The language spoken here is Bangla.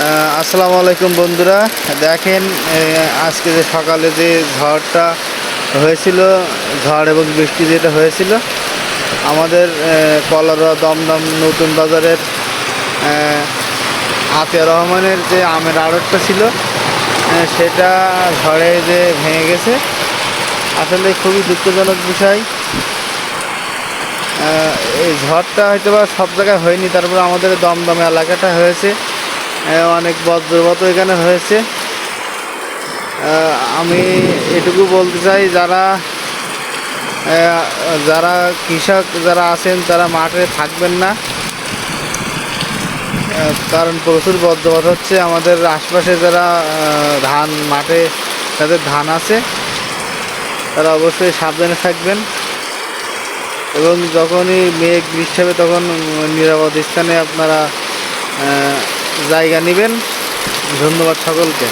আসসালামু আলাইকুম বন্ধুরা। দেখেন আজকে যে সকালে যে ঝড়টা হয়েছিল, ঝড় এবং বৃষ্টি যেটা হয়েছিল, আমাদের কলারা দমদম নতুন বাজারের আতিয়া রহমানের যে আমের আড়তটা ছিল সেটা ঝড়ে যে ভেঙে গেছে। আসলে খুবই দুঃখজনক বিষয়। এই ঝড়টা হয়তো বা সব জায়গায় হয়নি, তারপরে আমাদের দমদম এলাকাটা হয়েছে। অনেক বজ্রপাতও এখানে হয়েছে। আমি এটুকু বলতে চাই, যারা যারা কৃষক যারা আছেন, তারা মাঠে থাকবেন না। কারণ প্রচুর বজ্রপাত হচ্ছে। আমাদের আশপাশে যারা ধান মাঠে, তাদের ধান আছে, তারা অবশ্যই সাবধানে থাকবেন। এবং যখনই মেঘ বৃষ্টি হবে, তখন নিরাপদ স্থানে আপনারা জায়গা নেবেন। ধন্যবাদ সকলকে।